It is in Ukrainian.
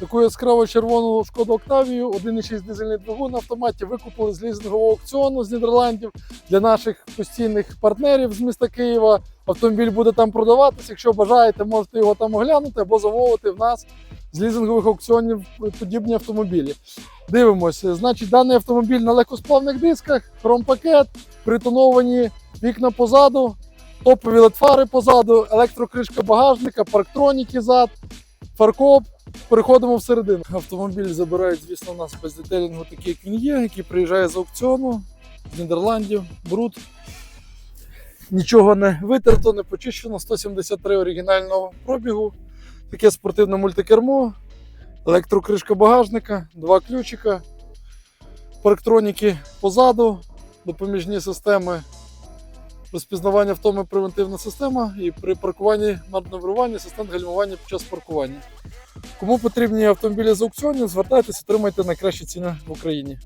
Таку яскраво червону шкоду Октавію, 1,6 дизельний двигун на автоматі викупили з лізингового аукціону з Нідерландів для наших постійних партнерів з міста Києва. Автомобіль буде там продаватися. Якщо бажаєте, можете його там оглянути або замовити в нас з лізингових аукціонів подібні автомобілі. Дивимося. Значить, даний автомобіль на легкосплавних дисках, хромпакет, притоновані вікна позаду, топові ледфари позаду, електрокришка багажника, парктроніки зад, фаркоп. Переходимо всередину. Автомобіль забирають, звісно, у нас без детелінгу, такий, як він є, який приїжджає з аукціону з Нідерландів, бруд. Нічого не витерто, не почищено. 173 оригінального пробігу. Таке спортивне мультикермо, електрокришка багажника, два ключика, парктроніки позаду, допоміжні системи розпізнавання втоми превентивна система і при паркуванні маневруванні асистент гальмування під час паркування. Кому потрібні автомобілі з аукціонів, звертайтеся, отримайте найкращі ціни в Україні.